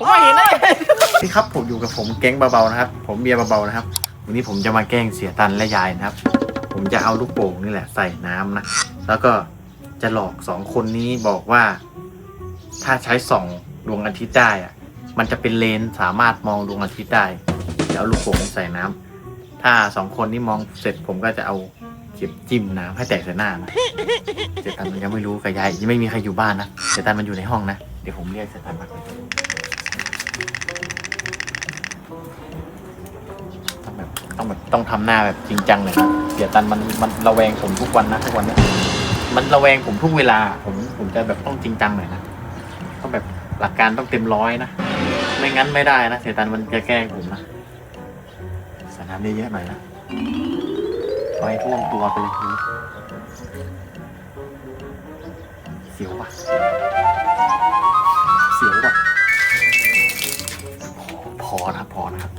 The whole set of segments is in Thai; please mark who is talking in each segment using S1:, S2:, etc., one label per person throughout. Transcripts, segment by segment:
S1: ผมไม่เห็นนะนี่ครับผมอยู่กับผมแก๊งเบาๆนะครับ ผมเบียร์เบาๆนะครับ วันนี้ผมจะมาแกล้งเสียตันและยายนะครับ ผมจะเอาลูกโป่งนี่แหละใส่น้ำนะ แล้วก็จะหลอกสองคนนี้บอกว่า ถ้าใช้ส่องดวงอาทิตย์ได้อะมันจะเป็นเลนส์สามารถมองดวงอาทิตย์ได้ เดี๋ยวเอาลูกโป่งใส่น้ำถ้าสองคนนี้มองเสร็จผมก็จะเอาเข็มจิ้มน้ำให้แตกใส่หน้านะเสียตันมันยังไม่รู้กับยายยังไม่มีใครอยู่บ้านนะเสียตันมันอยู่ในห้องนะ เดี๋ยวผมเรียกเสียตันมา ต้องแบบต้องแบบต้องทำหน้าแบบจริงจังเลยนะเสียตันมันมันระแวงผมทุกวันนะทุกวันเนี้ยมันระแวงผมทุกเวลา ผมผมจะแบบต้องจริงจังหน่อยนะต้องแบบหลักการต้องเต็มร้อยนะ ไม่งั้นไม่ได้นะเสียตันมันจะแกล้งผมนะใส่น้ำเยอะๆหน่อยนะไฟท่วมตัวไปเลยทีเสียวปะ อพอนะครับพอนะครับ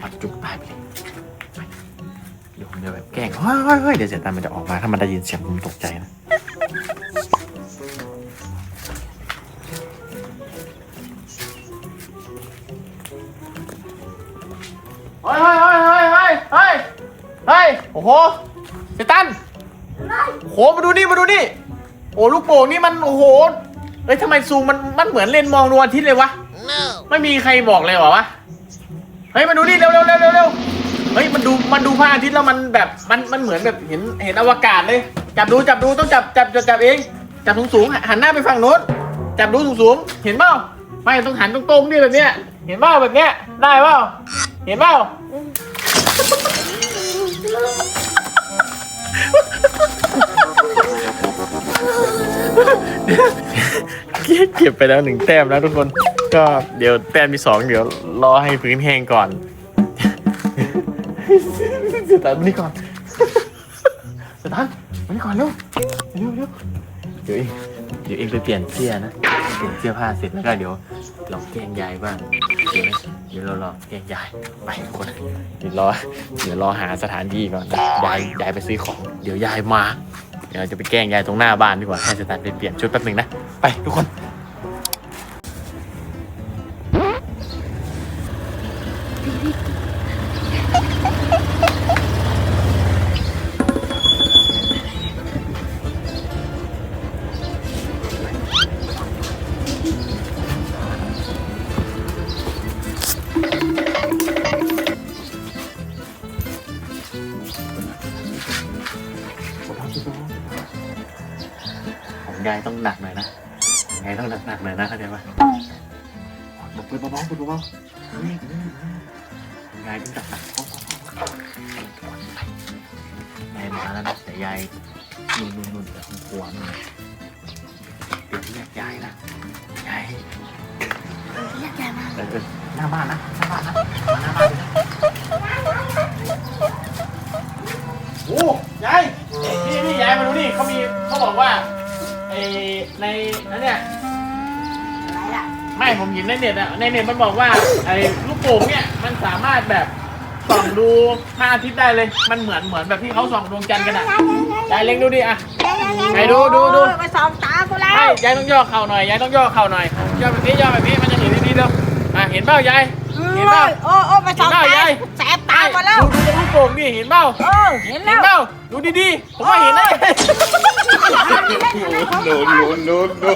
S1: ปัดจุกตายไปเลยเดี๋ยวผมจะแบบแกล้งเฮ้ยเฮ้ยเฮ้ยเดี๋ยวเสียตันมันจะออกมาถ้ามันได้ยินเสียงผมตกใจนะเฮ้ยเฮ้ยเฮ้ยเฮ้ยเฮ้ยเฮ้ยโอ้โหเซตันโอ้โหมาดูนี่มาดูนี่ โอ้ลูกโป่งนี่มันโอ้โหเฮ้ยทำไมซูมมันมันเหมือนเลนส์มองดวงอาทิตย์เลยวะ ไม่มีใครบอกเลยเหรอวะ เฮ้ยมาดูนี่เร็วเร็วเร็วเร็วเร็วเฮ้ยมันดูมันดูพระอาทิตย์แล้วมันแบบมันมันเหมือนแบบเห็นเห็นอวกาศเลย จับดูจับดูต้องจับจับจับจับเอง จับสูงสูงๆหันหน้าไปฝั่งโน้น จับดูสูงสูงๆเห็นเปล่าไม่ต้องหันตรงๆนี่แบบเนี้ย เห็นเปล่าแบบเนี้ยได้เปล่าเห็นเปล่าเก็บไปแล้วหนึ่งแต้มแล้วทุกคน ก็เดี๋ยวแต้มที่สองเดี๋ยวรอให้พื้นแห้งก่อนสตาร์ทมานี่ก่อนสตาร์ทมานี่ก่อนเร็วเร็วเร็วเดี๋ยวเองเดี๋ยวเองไปเปลี่ยนเสื้อนะเปลี่ยนเสื้อผ้าเสร็จแล้วก็เดี๋ยวเราแกล้งยายบ้างโอเคไหมเดี๋ยวเรารอแกล้งยายไปทุกคนเดี๋ยวรอเดี๋ยวรอหาสถานที่ก่อนนะยายยายไปซื้อของเดี๋ยวยายมา เดี๋ยวเราจะไปแกล้งยายตรงหน้าบ้านดีกว่าให้สตาร์ทไปเปลี่ยนชุดแป๊บหนึงนะไปทุกคน ยายต้องหนักหน่อยนะของยายต้องหนักหนักๆหน่อยนะเข้าใจปะบอกเปิดเบาๆเปิดเบาๆเฮ้ยของยายต้องหนักหนักๆยายมาแล้วนะแต่ยายนุ่นนุ่นนุ่นแต่ของกลัวมันเดี๋ยวเรียกยายนะยาย
S2: เรียกยายมา
S1: เดี๋ยวหน้าบ้านนะหน้าบ้านนะมาหน้าบ้านเลยนะโอ้ยายนี่นี่ยายมาดูนี่เขามีเขาบอกว่าไอ ในนั่นเนี่ย
S2: อะไรล่ะ
S1: ไม่ผมเห็นในเน็ตอะในเน็ตมันบอกว่า ไอ้ลูกโป่งเนี่ยมันสามารถแบบส่องดูพระอาทิตย์ได้เลยมันเหมือนเหมือนแบบที่เขาส่องดวงจันทร์กันอะยายเล็งดูดิอะไหนดูดูดู
S2: ไปสองตากูแล้ว
S1: ใช่ยายต้องย่อเข่าหน่อยยายต้องย่อเข่าหน่อยย่อแบบนี้ย่อแบบนี้มันจะเห็นดีๆเด้ออะเห็นเปล่ายายเห็นเปล่า
S2: โอ้โอ้ไปสอง
S1: เห็นเปล่า
S2: ตายา
S1: ย
S2: แสบตาหมดแล้ว
S1: ดูดูตรงลูกโป่งนี่เห็นเปล่า
S2: เออเห็น
S1: เห็
S2: แล้
S1: น
S2: ว
S1: เปล่าดูดีๆผมว่าเห็นนะ
S3: no, no, no, no.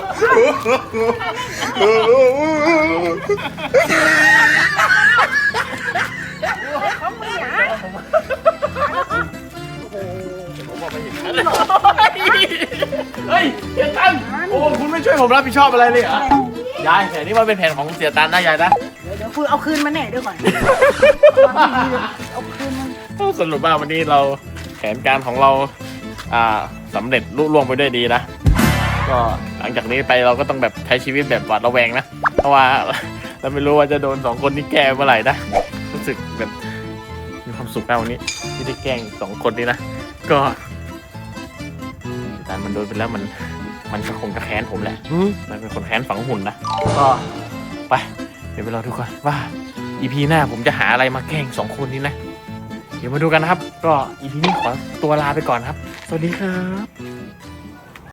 S1: เฮ้ยเสียตันโอ้คุณไม่ช่วยผมรับผิดชอบอะไรเลยเหรอยายแต่นี่มันเป็นแผนของเสียตันนะยายนะ
S2: เดี๋ยวคุยเอาคืนมาแน่ดี๋ยก่อนเอาคืนมัน
S1: สรุปว่าวันนี้เราแผนการของเราอ่า สำเร็จลุล่วงไปด้วยดีนะ ก็หลังจากนี้ไปเราก็ต้องแบบใช้ชีวิตแบบหวาดระแวงนะ เพราะว่าเราไม่รู้ว่าจะโดนสองคนนี้แกงเมื่อไหร่นะ รู้สึกแบบมีความสุขนะวันนี้ที่ได้แกล้งสองคนนี้นะ ก็แต่มันโดนไปแล้วมันมันก็คงจะแค้นผมแหละมันเป็นคนแค้นฝังหุ่นนะ ก็ไป เดี๋ยวไปรอดูก่อนว่าอีพีหน้าผมจะหาอะไรมาแกล้งสองคนนี้นะ เดี๋ยวมาดูกันนะครับ ก็อีพีนี้ขอตัวลาไปก่อนครับ สวัสดีครับ